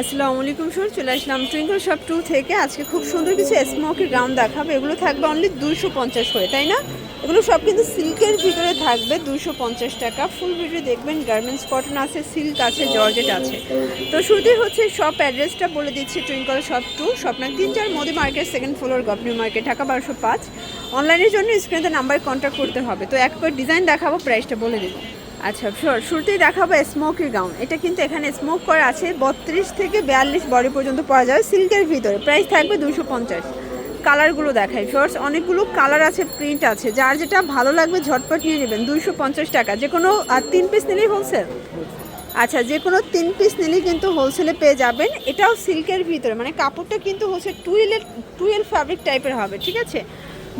আসসালামু আলাইকুম স্যার চলে আসলাম টুইঙ্কল শপ টু থেকে। আজকে খুব সুন্দর কিছু স্মোকি গ্রাউন্ড দেখাবো। এগুলো থাকবে অনলি দুশো পঞ্চাশ করে, তাই না? এগুলো সব কিন্তু সিল্কের ভিতরে থাকবে দুশো পঞ্চাশ টাকা। ফুল ভিডিও দেখবেন গার্মেন্টস কটন আছে সিল্ক আছে জর্জেট আছে। তো শুরুতেই হচ্ছে শপ অ্যাড্রেসটা বলে দিচ্ছি টুইঙ্কল শপ টু স্বপ্নাক তিন চার Modi market second floor government market Dhaka বারোশো পাঁচ। অনলাইনের জন্য স্ক্রিনে নাম্বার কন্ট্যাক্ট করতে হবে। তো এক করে ডিজাইন দেখাবো প্রাইসটা বলে দেবো। আচ্ছা শিওর শুরুতেই দেখাবো স্মোকি গাউন এটা কিন্তু এখানে স্মোক করা আছে। বত্রিশ থেকে বিয়াল্লিশ বডি পর্যন্ত পাওয়া যাবে সিল্কের ভিতরে। প্রাইস থাকবে দুশো পঞ্চাশ। কালারগুলো দেখাই শর্টস অনেকগুলো কালার আছে প্রিন্ট আছে। যার যেটা ভালো লাগবে ঝটপট নিয়ে নেবেন। দুশো পঞ্চাশ টাকা। যে কোনো আর তিন পিস নিলেই হোলসেল আচ্ছা যে কোনো তিন পিস নিলেই কিন্তু হোলসেলে পেয়ে যাবেন। এটাও সিল্কের ভিতরে। মানে কাপড়টা কিন্তু হচ্ছে টুয়েলের টুয়েল ফ্যাব্রিক টাইপের হবে, ঠিক আছে?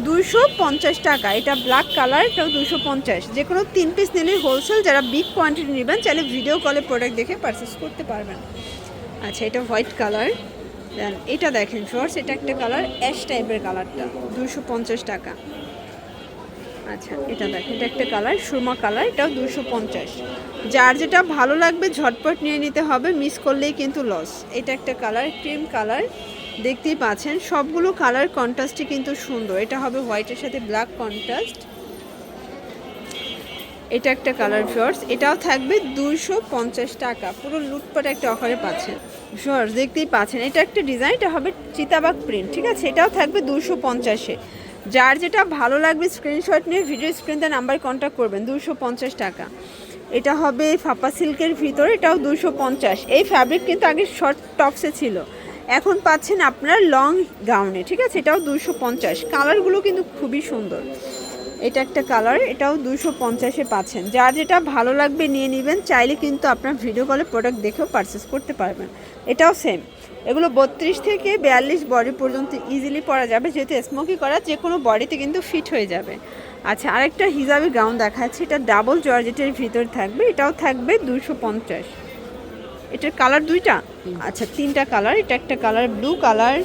দুশো পঞ্চাশ টাকা। এটা ব্ল্যাক কালার এটাও দুশো পঞ্চাশ। যে কোনো তিন পিস নিলে হোলসেল যারা বিগ কোয়ান্টিটি নেবেন, চাইলে ভিডিও কলে প্রোডাক্ট দেখে পারচেস করতে পারবেন। আচ্ছা এটা হোয়াইট কালার দেন এটা দেখেন শর্টস এটা একটা কালার অ্যাশ টাইপের কালারটা দুশো পঞ্চাশ টাকা। আচ্ছা এটা দেখেন, এটা একটা কালার সুরমা কালার এটাও দুশো পঞ্চাশ। যার যেটা ভালো লাগবে, ঝটপট নিয়ে নিতে হবে মিস করলেই কিন্তু লস এটা একটা কালার ক্রিম কালার দেখতেই পাচ্ছেন, সবগুলো কালার কন্ট্রাস্টই কিন্তু সুন্দর। এটা হবে হোয়াইটের সাথে ব্ল্যাক কন্ট্রাস্ট এটা একটা কালার শর্টস এটাও থাকবে পঞ্চাশ টাকা। পুরো লুটপাট একটা অফারে পাচ্ছেন। শর্টস দেখতেই পাচ্ছেন, এটা একটা ডিজাইন এটা হবে চিতাবাগ প্রিন্ট ঠিক আছে? এটাও থাকবে দুশো পঞ্চাশে যার যেটা ভালো লাগবে স্ক্রিনশট নিয়ে ভিডিও স্ক্রিনতে নাম্বার কন্ট্যাক্ট করবেন দুশো টাকা। এটা হবে ফাপা সিল্কের ভিতরে, এটাও দুশো এই ফ্যাব্রিক কিন্তু আগে শর্ট টপসে ছিল। এখন পাচ্ছেন আপনার লং গাউনে ঠিক আছে? এটাও দুশো পঞ্চাশ। কালারগুলো কিন্তু খুবই সুন্দর। এটা একটা কালার এটাও দুশো পঞ্চাশে পাচ্ছেন। যার যেটা ভালো লাগবে নিয়ে নেবেন, চাইলে কিন্তু আপনার ভিডিও কলে প্রোডাক্ট দেখেও পারচেস করতে পারবেন। এটাও সেম এগুলো বত্রিশ থেকে বিয়াল্লিশ বডি পর্যন্ত ইজিলি পরা যাবে। যেহেতু স্মোকি করা যে কোনো বডিতে কিন্তু ফিট হয়ে যাবে। আচ্ছা আরেকটা হিজাবি গাউন দেখাচ্ছি। এটা ডাবল জর্জেটের ভিতর থাকবে। এটাও থাকবে দুশো পঞ্চাশ। এটার কালার দুইটা? আচ্ছা তিনটা কালার এটা একটা কালার ব্লু কালার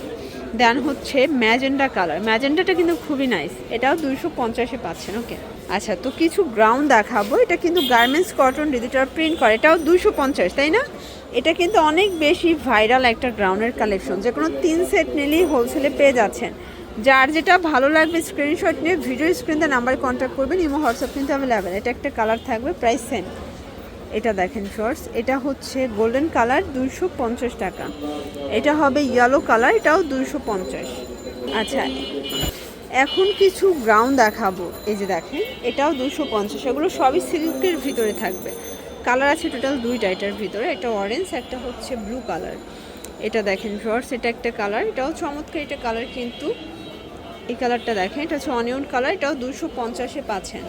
দেন হচ্ছে ম্যাজেন্ডা কালার। ম্যাজেন্ডাটা কিন্তু খুবই নাইস এটাও দুইশো পঞ্চাশে পাচ্ছেন ওকে আচ্ছা তো কিছু গ্রাউন্ড দেখাবো এটা কিন্তু গার্মেন্টস কটন ডিজিটাল প্রিন্ট করে এটাও দুশো পঞ্চাশ তাই না? এটা কিন্তু অনেক বেশি ভাইরাল একটা গ্রাউন্ডের কালেকশন যে কোনো তিন সেট নিলেই হোলসেলে পেয়ে যাচ্ছেন। যার যেটা ভালো লাগবে স্ক্রিনশট নিয়ে ভিডিও স্ক্রিনতে নাম্বার কন্ট্যাক্ট করবেন ইমো হোয়াটসঅ্যাপ কিন্তু অ্যাভেলেবেল এটা একটা কালার থাকবে প্রাইস সেম এটা দেখেন শর্টস এটা হচ্ছে গোল্ডেন কালার দুইশো পঞ্চাশ টাকা। এটা হবে ইয়েলো কালার এটাও দুইশো পঞ্চাশ। আচ্ছা এখন কিছু গ্রাউন্ড দেখাবো। এই যে দেখেন, এটাও দুশো পঞ্চাশ। এগুলো সবই সিল্কের ভিতরে থাকবে। কালার আছে টোটাল দুইটা, এটার ভিতরে। একটা অরেঞ্জ একটা হচ্ছে ব্লু কালার এটা দেখেন শর্টস এটা একটা কালার এটাও চমৎকার এটা কালার কিন্তু। এই কালারটা দেখেন, এটা হচ্ছে অনিয়ন কালার এটাও দুশো পঞ্চাশে পাচ্ছেন।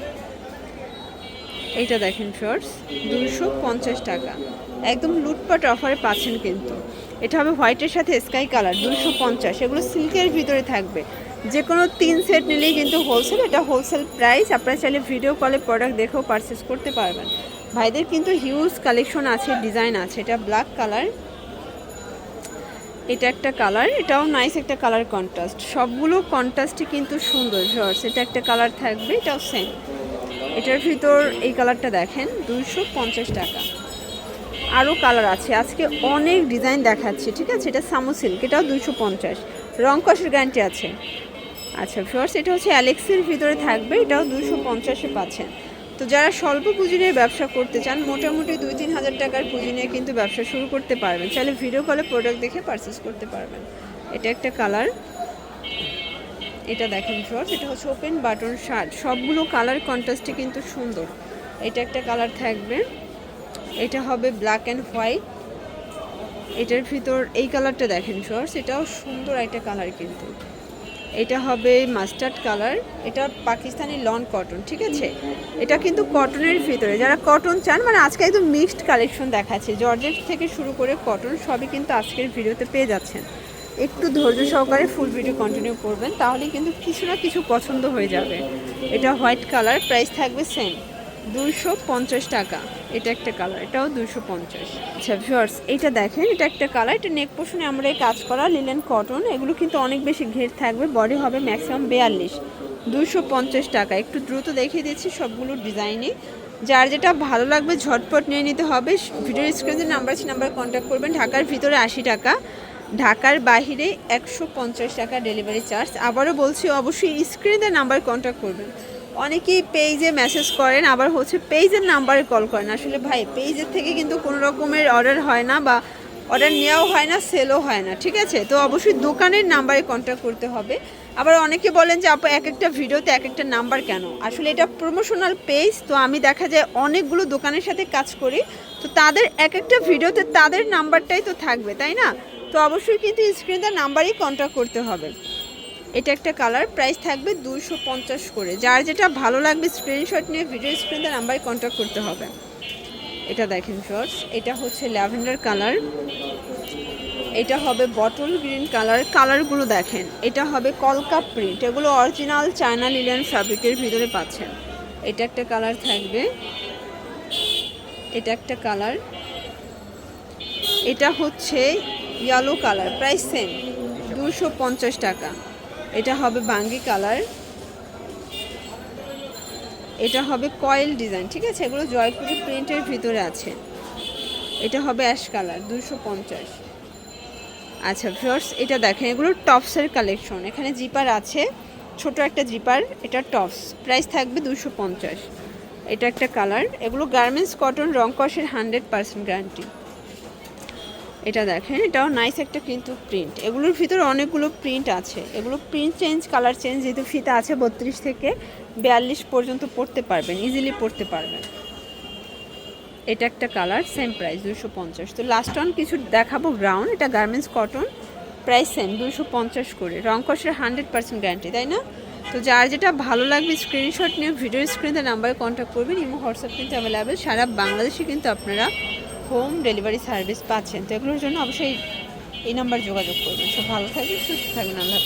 এইটা দেখেন শর্টস দুশো পঞ্চাশ টাকা। একদম লুটপাট অফারে পাচ্ছেন কিন্তু। এটা হবে হোয়াইটের সাথে স্কাই কালার দুশো পঞ্চাশ। এগুলো সিল্কের ভিতরে থাকবে। যে কোনো তিন সেট নিলেই কিন্তু হোলসেল এটা হোলসেল প্রাইস আপনারা চাইলে ভিডিও কলে প্রোডাক্ট দেখেও পারচেস করতে পারবেন। ভাইদের কিন্তু হিউজ কালেকশন আছে ডিজাইন আছে। এটা ব্ল্যাক কালার এটা একটা কালার এটাও নাইস একটা কালার কন্ট্রাস্ট সবগুলো কন্ট্রাস্টই কিন্তু সুন্দর শর্টস এটা একটা কালার থাকবে, এটাও সেম এটার ভিতর এই কালারটা দেখেন, দুইশো পঞ্চাশ টাকা। আরও কালার আছে। আজকে অনেক ডিজাইন দেখাচ্ছে, ঠিক আছে? এটা সামো সিল্ক, এটাও দুইশো পঞ্চাশ। রং কষের গ্যারান্টি আছে। আচ্ছা ফার্স্ট এটা হচ্ছে অ্যালেক্সের ভিতরে থাকবে, এটাও দুশো পঞ্চাশে পাচ্ছেন। তো যারা স্বল্প পুঁজি নিয়ে ব্যবসা করতে চান, মোটামুটি দুই তিন হাজার টাকার পুঁজি নিয়ে কিন্তু ব্যবসা শুরু করতে পারবেন। চাইলে ভিডিও কলে প্রোডাক্ট দেখে পারচেস করতে পারবেন। এটা একটা কালার। এটা দেখেন শর্টস এটা হচ্ছে ওপেন বাটন শার্ট সবগুলো কালার কন্ট্রাস্টে কিন্তু সুন্দর। এটা একটা কালার থাকবে। এটা হবে ব্ল্যাক অ্যান্ড হোয়াইট এটার ভিতর এই কালারটা দেখেন শর্টস এটাও সুন্দর একটা কালার কিন্তু। এটা হবে মাস্টার্ড কালার এটা পাকিস্তানি লন কটন ঠিক আছে? এটা কিন্তু কটনের ভিতরে। যারা কটন চান মানে আজকে একদম মিক্সড কালেকশন দেখাচ্ছে। জর্জেট থেকে শুরু করে কটন সবই কিন্তু আজকের ভিডিওতে পেয়ে যাচ্ছেন। একটু ধৈর্য সহকারে ফুল ভিডিও কন্টিনিউ করবেন তাহলে কিন্তু কিছু না কিছু পছন্দ হয়ে যাবে। এটা হোয়াইট কালার প্রাইস থাকবে সেম দুশো পঞ্চাশ টাকা। এটা একটা কালার এটাও দুশো পঞ্চাশ। আচ্ছা ভিউয়ার্স এটা দেখেন, এটা একটা কালার এটা নেক পোষণে আমরা এই কাজ করা লিলেন কটন এগুলো কিন্তু অনেক বেশি ঘের থাকবে বডি হবে ম্যাক্সিমাম বিয়াল্লিশ। দুশো পঞ্চাশ টাকা। একটু দ্রুত দেখিয়ে দিচ্ছি সবগুলো ডিজাইনই যার যেটা ভালো লাগবে ঝটপট নিয়ে নিতে হবে। ভিডিওর স্ক্রিনে নাম্বার আছে নাম্বার কন্ট্যাক্ট করবেন। ঢাকার ভিতরে আশি টাকা। ঢাকার বাহিরে একশো পঞ্চাশ টাকা ডেলিভারি চার্জ। আবারও বলছি, অবশ্যই স্ক্রিনে নাম্বার কন্ট্যাক্ট করবেন। অনেকেই পেজে মেসেজ করেন, আবার হচ্ছে পেজের নাম্বারে কল করেন। আসলে ভাই, পেজের থেকে কিন্তু কোনো রকমের অর্ডার হয় না বা অর্ডার নেওয়াও হয় না সেলও হয় না, ঠিক আছে? তো অবশ্যই দোকানের নাম্বারে কন্ট্যাক্ট করতে হবে। আবার অনেকে বলেন যে, আপু, এক একটা ভিডিওতে এক একটা নাম্বার কেন? আসলে এটা প্রমোশনাল পেজ তো আমি দেখা যায় অনেকগুলো দোকানের সাথে কাজ করি। তো তাদের এক একটা ভিডিওতে তাদের নাম্বারটাই তো থাকবে, তাই না? তো অবশ্যই কিন্তু স্ক্রিনে নাম্বারই কন্ট্যাক্ট করতে হবে। এটা একটা কালার প্রাইস থাকবে দুশো পঞ্চাশ করে। যার যেটা ভালো লাগবে স্ক্রিনশট নিয়ে ভিডিও স্ক্রিনে নাম্বারে কন্ট্যাক্ট করতে হবে। এটা দেখেন শর্টস এটা হচ্ছে ল্যাভেন্ডার কালার এটা হবে বটল গ্রিন কালার কালারগুলো দেখেন। এটা হবে কলকা প্রিন্ট এগুলো অরিজিনাল চায়না লিলিয়ান ফ্যাব্রিকের ভিতরে পাচ্ছেন। এটা একটা কালার থাকবে। এটা একটা কালার এটা হচ্ছে ইয়েলো কালার প্রাইস সেম দুশো পঞ্চাশ টাকা। এটা হবে বাঙ্গি কালার এটা হবে কয়েল ডিজাইন ঠিক আছে? এগুলো জয়পুরি প্রিন্টের ভিতরে আছে। এটা হবে অ্যাশ কালার দুশো পঞ্চাশ। আচ্ছা ভিউয়ার্স এটা দেখেন, এগুলো টপসের কালেকশন এখানে জিপার আছে, ছোট একটা জিপার এটা টপস প্রাইস থাকবে দুশো পঞ্চাশ। এটা একটা কালার এগুলো গার্মেন্টস কটন রং কষের হান্ড্রেড পার্সেন্ট গ্যারান্টি এটা দেখেন, এটাও নাইস একটা কিন্তু প্রিন্ট এগুলোর ভিতরে অনেকগুলো প্রিন্ট আছে। এগুলো প্রিন্ট চেঞ্জ কালার চেঞ্জ যেহেতু ফিতা আছে বত্রিশ থেকে বিয়াল্লিশ পর্যন্ত পড়তে পারবেন ইজিলি পড়তে পারবেন। এটা একটা কালার সেম প্রাইস দুশো পঞ্চাশ। তো লাস্ট অন কিছু দেখাবো ব্রাউন এটা গার্মেন্টস কটন প্রাইস সেম দুশো পঞ্চাশ করে। রং কষের হান্ড্রেড পার্সেন্ট গ্যারান্টি তাই না? তো যার যেটা ভালো লাগবে স্ক্রিনশট নিয়ে ভিডিও স্ক্রিনে নাম্বারে কন্ট্যাক্ট করবেন, ইমো, হোয়াটসঅ্যাপ কিন্তু অ্যাভেলেবেল সারা বাংলাদেশে কিন্তু আপনারা হোম ডেলিভারি সার্ভিস পাচ্ছেন তো এগুলোর জন্য অবশ্যই এই নাম্বার যোগাযোগ করবেন সব ভালো থাকবেন, সুস্থ থাকবেন, আল্লাহ।